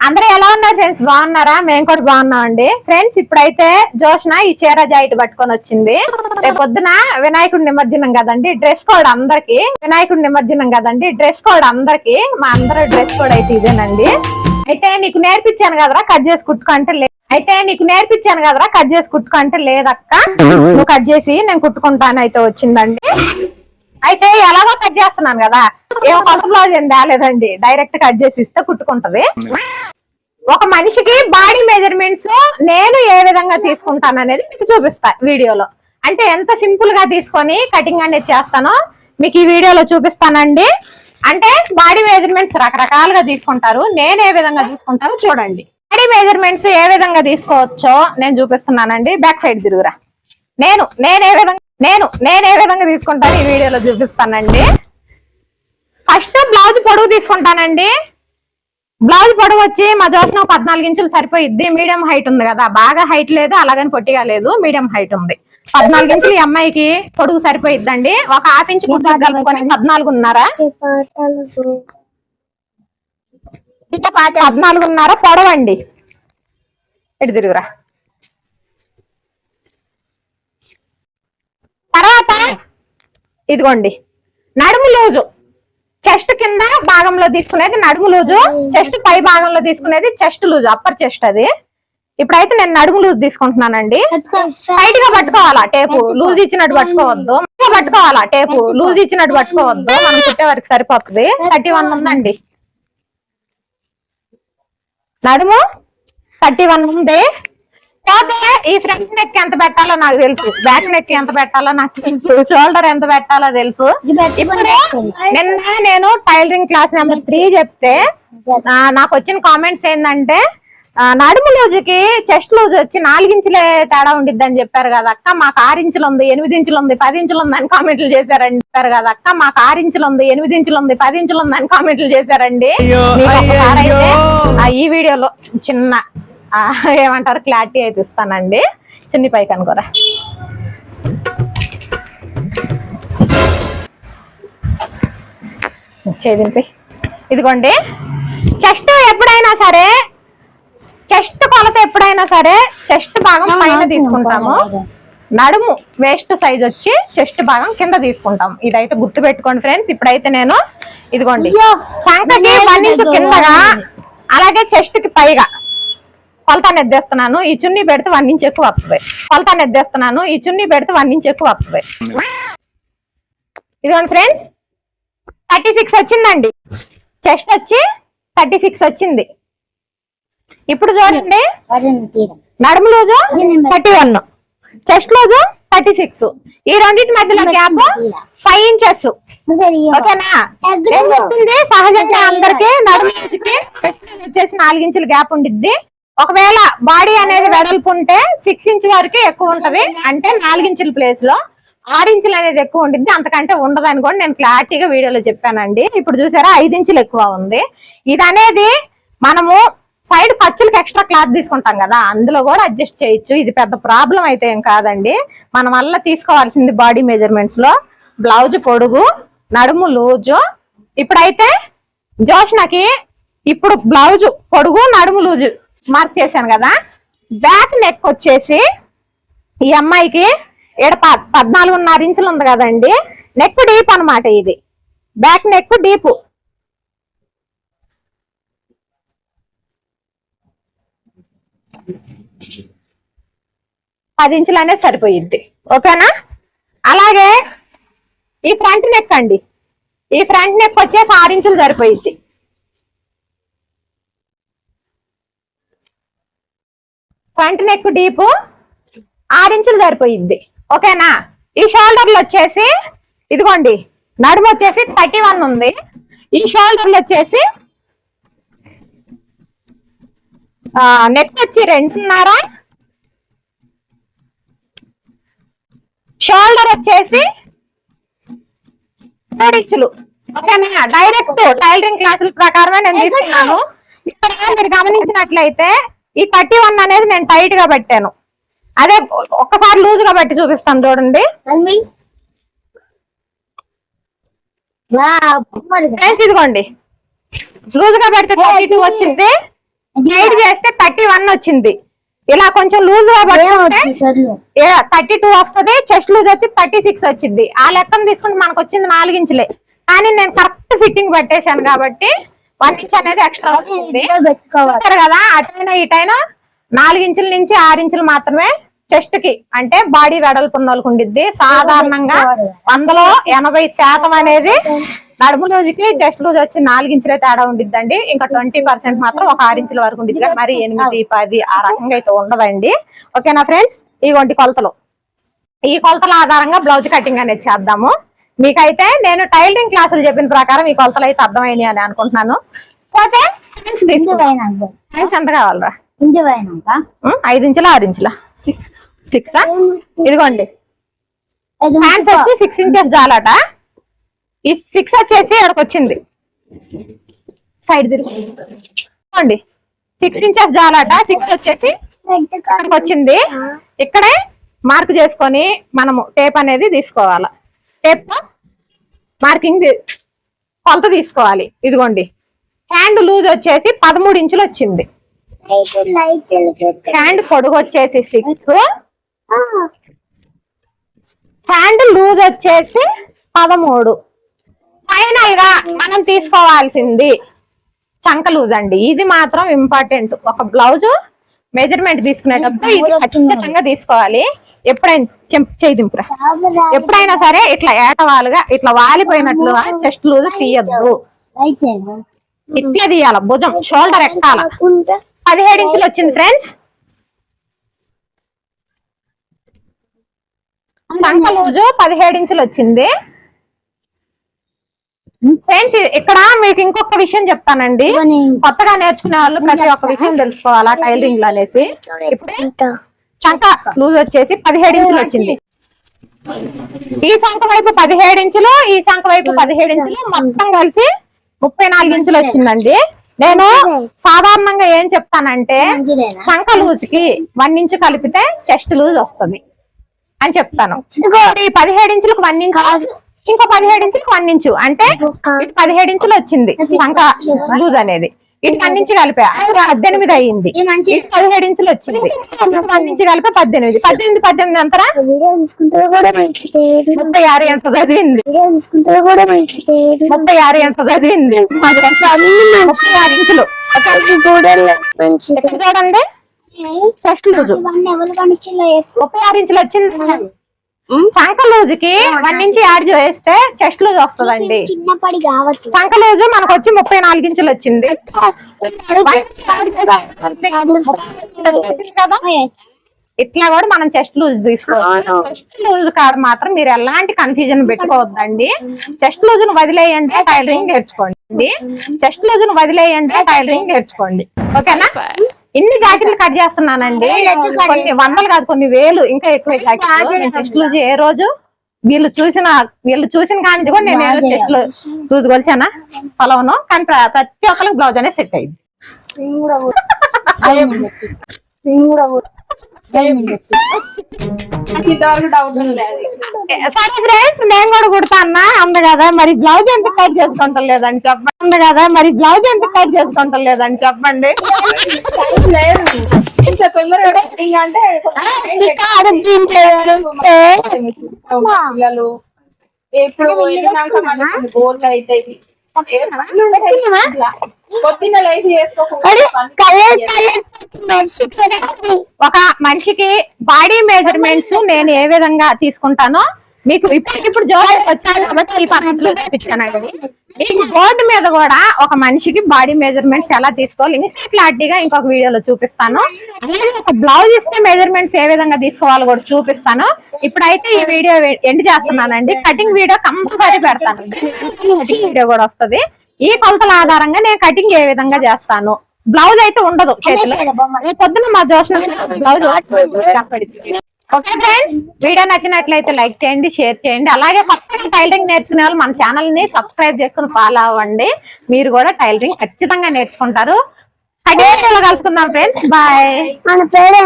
అందరూ ఎలా ఉన్నారు ఫ్రెండ్స్ బాగున్నారా? మేము కూడా బాగున్నాం అండి ఫ్రెండ్స్ ఇప్పుడైతే జోష్న ఈ చీర జాయిట్ పట్టుకొని వచ్చింది. రేపు పొద్దున వినాయకుడి నిమజ్జనం కదండి డ్రెస్ కోడ్ అందరికి. వినాయకుడి నిమజ్జనం కదండి డ్రెస్ కోడ్ అందరికి. మా అందరూ డ్రెస్ కోడ్ అయితే ఇదేనండి. అయితే నీకు నేర్పించాను కదరా కట్ చేసి కుట్టుకుంటే లే అయితే నీకు నేర్పించాను కదరా కట్ చేసి కుట్టుకుంటే లేదక్క. నువ్వు కట్ చేసి నేను కుట్టుకుంటాను అయితే వచ్చిందండి. అయితే ఎలాగో కట్ చేస్తున్నాను కదా. ఏమో కొత్త బ్లౌజ్ ఏం డైరెక్ట్ కట్ చేసి ఇస్తే కుట్టుకుంటది. ఒక మనిషికి బాడీ మెజర్మెంట్స్ నేను ఏ విధంగా తీసుకుంటాను అనేది మీకు చూపిస్తా వీడియోలో. అంటే ఎంత సింపుల్గా తీసుకొని కటింగ్ అనేది చేస్తానో మీకు ఈ వీడియోలో చూపిస్తానండి. అంటే బాడీ మెజర్మెంట్స్ రకరకాలుగా తీసుకుంటారు. నేను ఏ విధంగా తీసుకుంటానో చూడండి. బాడీ మెజర్మెంట్స్ ఏ విధంగా తీసుకోవచ్చో నేను చూపిస్తున్నానండి. బ్యాక్ సైడ్ తిరుగురా. నేను నేను ఏ విధంగా నేను నేను ఏ విధంగా తీసుకుంటాను ఈ వీడియోలో చూపిస్తానండి. ఫస్ట్ బ్లౌజ్ పొడవు తీసుకుంటానండి. బ్లౌజ్ పొడవు వచ్చి మా జోసిన పద్నాలుగు ఇంచులు సరిపోయిద్ది. మీడియం హైట్ ఉంది కదా. బాగా హైట్ లేదు అలాగని పొట్టిగా లేదు. మీడియం హైట్ ఉంది. పద్నాలుగు ఇంచులు ఈ అమ్మాయికి పొడుగు సరిపోయిద్దండి. ఒక హాఫ్ ఇంచ్ కుట్టు కలుపుకొని పద్నాలుగున్నారా. పద్నాలుగున్నర పొడవండి. ఇటు తిరుగురా. తర్వాత ఇదిగోండి. నడుము లూజు. చెస్ట్ కింద భాగంలో తీసుకునేది నడుము లూజు. చెస్ట్ పై భాగంలో తీసుకునేది చెస్ట్ లూజు అప్పర్ చెస్ట్ అది. ఇప్పుడైతే నేను నడుము లూజ్ తీసుకుంటున్నానండి. టైట్గా పట్టుకోవాలా టేపు? లూజ్ ఇచ్చినట్టు పట్టుకోవద్దు. పట్టుకోవాలా టేపు? లూజ్ ఇచ్చినట్టు పట్టుకోవద్దు. మనం కుట్టే వరకు సరిపోతుంది. థర్టీ వన్ ఉందండి. నడుము? థర్టీ వన్ ఉంది. పోతే ఈ ఫ్రంట్ నెక్ ఎంత పెట్టాలో నాకు తెలుసు. బ్యాక్ నెక్ ఎంత పెట్టాలో నాకు తెలుసు. షోల్డర్ ఎంత పెట్టాలో తెలుసు. నిన్న నేను టైలరింగ్ క్లాస్ నెంబర్ త్రీ చెప్తే నాకు వచ్చిన కామెంట్స్ ఏంటంటే నడుము లూజుకి చెస్ట్ లూజ్ వచ్చి నాలుగించులే తేడా ఉండిద్ది అని చెప్పారు కదా అక్క. మాకు ఆరు ఇంచులు ఉంది ఎనిమిది ఇంచులు ఉంది పది ఇంచులు ఉంది అని కామెంట్లు చేశారండి చెప్పారు కదా అక్క. మాకు ఆరు ఇంచులు ఉంది ఎనిమిది ఇంచులు ఉంది పది ఇంచులు ఉంది అని కామెంట్లు చేశారండి. ఈ వీడియోలో చిన్న ఏమంటారు? క్లారిటీ అయితే ఇస్తానండి. చిన్ని పైకి అనుకోరా. చేదింపి ఇదిగోండి. చెస్ట్ ఎప్పుడైనా సరే చెస్ట్ కొలత ఎప్పుడైనా సరే చెస్ట్ భాగం పైన తీసుకుంటాము. నడుము వేస్ట్ సైజ్ వచ్చి చెస్ట్ భాగం కింద తీసుకుంటాం. ఇదైతే గుర్తు పెట్టుకోండి ఫ్రెండ్స్. ఇప్పుడైతే నేను ఇదిగోండి. చంకకి వన్ ఇంచు కిందగా అలాగే చెస్ట్కి పైగా. కొలత ఎద్దేస్తున్నాను. ఈ చున్నీ పెడితే వన్ ఇంచ్ ఎక్కువ వస్తుంది. కొలత ఎద్దేస్తున్నాను. ఈ చున్నీ పెడితే వన్ ఇంచ్ ఎక్కువ వస్తుంది. ఇదిగోండి ఫ్రెండ్స్ థర్టీ సిక్స్ వచ్చిందండి. చెస్ట్ వచ్చి థర్టీ సిక్స్ వచ్చింది. ఇప్పుడు చూడండి. నడుము రోజు థర్టీ వన్. చెస్ట్ రోజు థర్టీ సిక్స్. ఈ రెండింటి మధ్యలో గ్యాప్ ఫైవ్ ఇంచెస్. ఓకేనా? నేను చెప్పింది సహజంగా అందరికి నడుము రోజుకి వచ్చేసి నాలుగించుల గ్యాప్ ఉండిద్ది. ఒకవేళ బాడీ అనేది వెడల్పు ఉంటే సిక్స్ ఇంచ్ వరకు ఎక్కువ ఉంటది. అంటే నాలుగించుల ప్లేస్లో ఆరు అనేది ఎక్కువ ఉంటుంది అంతకంటే ఉండదని కూడా నేను క్లారిటీగా వీడియోలో చెప్పానండి. ఇప్పుడు చూసారా ఐదు ఇంచులు ఎక్కువ ఉంది. ఇది అనేది మనము సైడ్ ఖర్చులకు ఎక్స్ట్రా క్లాత్ తీసుకుంటాం కదా అందులో కూడా అడ్జస్ట్ చేయొచ్చు. ఇది పెద్ద ప్రాబ్లం అయితే ఏం కాదండి. మనం వల్ల తీసుకోవాల్సింది బాడీ మెజర్మెంట్స్లో బ్లౌజ్ పొడుగు నడుము లూజు. ఇప్పుడైతే జోష్నకి ఇప్పుడు బ్లౌజ్ పొడుగు నడుము లూజు మార్క్ చేశాను కదా. బ్యాక్ నెక్ వచ్చేసి ఈ అమ్మాయికి ఈడ పద్నాలుగున్నర ఇంచులు ఉంది కదండి. నెక్ డీప్ అన్నమాట ఇది. Back neck deep. పది ఇంచులు అనేది సరిపోయిద్ది. ఓకేనా? అలాగే ఈ ఫ్రంట్ నెక్ అండి. ఈ ఫ్రంట్ నెక్ వచ్చేసి ఆరు ఇంచులు సరిపోయిద్ది. ఫ్రంట్ నెక్ డీపు ఆరించులు సరిపోయిద్ది. ఓకేనా? ఈ షోల్డర్లు వచ్చేసి ఇదిగోండి నడుము వచ్చేసి థర్టీ వన్ ఉంది. ఈ షోల్డర్లు వచ్చేసి నెక్ వచ్చి రెండున్నర. షోల్డర్ వచ్చేసి మూడు ఇంచులు. ఓకేనా? డైరెక్ట్ టైలరింగ్ క్లాసుల ప్రకారమే నేను తీసుకున్నాను. ఇక్కడ మీరు గమనించినట్లయితే ఈ థర్టీ వన్ అనేది నేను టైట్గా పెట్టాను. అదే ఒక్కసారి లూజ్గా పెట్టి చూపిస్తాను చూడండి. ఇదిగోండి. లూజ్గా పెడితే థర్టీ టూ వచ్చింది. ఎయిట్ చేస్తే థర్టీ వన్ వచ్చింది. ఇలా కొంచెం లూజ్గా పట్టుకుంటే థర్టీ టూ వస్తుంది చెస్ట్ లూజ్ వచ్చి థర్టీ సిక్స్ వచ్చింది. ఆ లెక్కను తీసుకుంటే మనకు వచ్చింది నాలుగు ఇంచులే కానీ నేను కరెక్ట్ ఫిట్టింగ్ పట్టేశాను కాబట్టి వన్ ఇంచ్ అనేది ఎక్స్ట్రా పెట్టుకోవాలి. చూస్తారు కదా అటైనా ఇటైనా నాలుగు ఇంచుల నుంచి ఆరు ఇంచులు మాత్రమే చెస్ట్కి అంటే బాడీ వెడల్పు ఉన్న వాళ్ళకి ఉండిద్ది. సాధారణంగా వందలో ఎనభై శాతం అనేది నడుము లూజుకి చెస్ట్ లూజ్ వచ్చి నాలుగు ఇంచులే తేడా ఉండిద్దండి. ఇంకా ట్వంటీ పర్సెంట్ మాత్రం ఒక ఆరు ఇంచుల వరకు ఉండిద్ది. మరి ఎనిమిది పది ఆ రకంగా అయితే ఉండదండి. ఓకేనా ఫ్రెండ్స్ ఇగోంటి కొలతలు. ఈ కొలతల ఆధారంగా బ్లౌజ్ కటింగ్ అనేది చేద్దాము. మీకైతే నేను టైలరింగ్ క్లాసులు చెప్పిన ప్రకారం ఈ కొలతలు అయితే అర్థమైనాయి అని అనుకుంటున్నాను. పోతే ఎంత? కావాలరా? ఐదు ఇంచుల ఆరు ఇంచుల? సిక్స్ ఇదిగోండి. హ్యాండ్స్ వచ్చి సిక్స్ ఇంచెస్ జాలట. ఈ సిక్స్ వచ్చేసి ఇక్కడికి వచ్చింది. సైడ్ తిరుగుకోండి సిక్స్ ఇంచెస్ జాలట. సిక్స్ వచ్చేసి ఇక్కడికి వచ్చింది. ఇక్కడే మార్క్ చేసుకొని మనము టేప్ అనేది తీసుకోవాలి. టేప్తో మార్కింగ్ కొలత తీసుకోవాలి. ఇదిగోండి. హ్యాండ్ లూజ్ వచ్చేసి పదమూడు ఇంచులు వచ్చింది. హ్యాండ్ పొడుగు వచ్చేసి సిక్స్. హ్యాండ్ లూజ్ వచ్చేసి పదమూడు. ఫైనల్గా మనం తీసుకోవాల్సింది చంక లూజ్ అండి. ఇది మాత్రం ఇంపార్టెంట్. ఒక బ్లౌజ్ మెజర్మెంట్ తీసుకునేటప్పుడు ఇది ఖచ్చితంగా తీసుకోవాలి. ఎప్పుడైనా చెం- చేయి దింపురా. ఎప్పుడైనా సరే ఇట్లా ఏటవాలుగా ఇట్లా వాలిపోయినట్లుగా చెస్ట్ లూజ్ తీయద్దు. ఇట్లా తీయాల భుజం షోల్డర్ ఎక్కాల. పదిహేడు ఇంచులు వచ్చింది ఫ్రెండ్స్. చంక లూజు పదిహేడు ఇంచులు వచ్చింది. ఫ్రెండ్స్ ఇక్కడ మీకు ఇంకొక విషయం చెప్తానండి. కొత్తగా నేర్చుకునే వాళ్ళు ప్రతి ఒక్క విషయం తెలుసుకోవాలా టైలరింగ్లో అనేసి ఇప్పుడు? చంక లూజ్ వచ్చేసి పదిహేడు ఇంచులు వచ్చింది. ఈ చంక వైపు పదిహేడు ఇంచులు ఈ చంక వైపు పదిహేడు ఇంచులు మొత్తం కలిసి ముప్పై నాలుగు ఇంచులు వచ్చిందండి. నేను సాధారణంగా ఏం చెప్తానంటే చంక లూజ్కి వన్ ఇంచు కలిపితే చెస్ట్ లూజ్ వస్తుంది అని చెప్తాను. ఈ పదిహేడు ఇంచులకు వన్ ఇంచు ఇంకో పదిహేడు ఇంచులకు వన్ ఇంచు. అంటే పదిహేడు ఇంచులు వచ్చింది చంక లూజ్ అనేది. ఇటు ఇంచు కలిపా. పద్దెనిమిది అయ్యింది ఇటు పదిహేడు ఇంచులు వచ్చింది. ఇంచు కలిపి పద్దెనిమిది. పద్దెనిమిది పద్దెనిమిది అంతరా? ముప్పై ఆరు ఎంత చదివింది? ముప్పై ఆరు ఎంత చదివింది? ముప్పై ఆరు ఇంచులు. చూడండి చెస్ట్ లూజు. ముప్పై ఆరు ఇంచులు వచ్చింది. చంక లూజుకి వన్ ఇంచు యాడ్ చేస్తే చెస్ట్ లూజ్ వస్తుందండి. చిన్నప్పటి కావచ్చు. చంక లూజు మనకు వచ్చి ముప్పై నాలుగు ఇంచులు వచ్చింది. ఇట్లా కూడా మనం చెస్ట్ లూజ్ తీసుకోవాలి చెస్ట్ లూజ్ కాడ మాత్రం మీరు ఎలాంటి కన్ఫ్యూజన్ పెట్టుకోవద్దండి. చెస్ట్ లూజ్ను వదిలేయండి టైలరింగ్ నేర్చుకోండి. చెస్ట్ లూజ్ను వదిలేయండి టైలరింగ్ నేర్చుకోండి. ఓకేనా? ఇన్ని జాకెట్లు కట్ చేస్తున్నానండి? కొన్ని వందలు కాదు కొన్ని వేలు ఇంకా ఎక్కువ జాకెట్లు ఏ రోజు? వీళ్ళు చూసిన వీళ్ళు చూసిన కానీ కూడా నేను ఏదో చెస్ట్ లూజ్ కొలిచానా? పొలవను. కానీ ప్ర- ప్రతి ఒక్కరికి బ్లౌజ్ అనేది సెట్ అయింది డౌట్ లేదు సరే ఫ్రెండ్స్ నేను కూడా కుడతానా అంద కదా మరి బ్లౌజ్ ఎంత కట్ చేసుకుంటాం లేదని చెప్పండి. అంద కదా మరి బ్లౌజ్ ఎంత కట్ చేసుకుంటాం లేదని చెప్పండి. ఇంత తొందరగా కటింగ్ అంటే పిల్లలు ఎప్పుడు వెళ్ళినాక మనకి బోర్లు అవుతాయి. ఒక మనిషికి బాడీ మెజర్మెంట్స్ నేను ఏ విధంగా తీసుకుంటానో మీకు ఇప్పటికిప్పుడు మీకు బోర్డు మీద కూడా ఒక మనిషికి బాడీ మెజర్మెంట్స్ ఎలా తీసుకోవాలి ఇంకా క్లారిటీగా ఇంకొక వీడియోలో చూపిస్తాను. అలాగే ఒక బ్లౌజ్ ఇస్తే మెజర్మెంట్స్ ఏ విధంగా తీసుకోవాలో కూడా చూపిస్తాను. ఇప్పుడైతే ఈ వీడియో ఎండ్ చేస్తున్నానండి. కటింగ్ వీడియో కంపల్సరీ పెడతాను. కటింగ్ వీడియో కూడా వస్తది. ఈ కొలతల ఆధారంగా నేను కటింగ్ ఏ విధంగా చేస్తాను. బ్లౌజ్ అయితే ఉండదు చేతిలో. పొద్దున మా జోషన్ బ్లౌజ్ ఓకే ఫ్రెండ్స్ వీడియో నచ్చినట్లయితే లైక్ చేయండి షేర్ చేయండి. అలాగే కొత్తగా టైలరింగ్ నేర్చుకునే వాళ్ళు మన ఛానల్ని సబ్స్క్రైబ్ చేసుకుని ఫాలో అవ్వండి. మీరు కూడా టైలరింగ్ ఖచ్చితంగా నేర్చుకుంటారు. కలుసుకుందాం ఫ్రెండ్స్ బాయ్ మన పేరు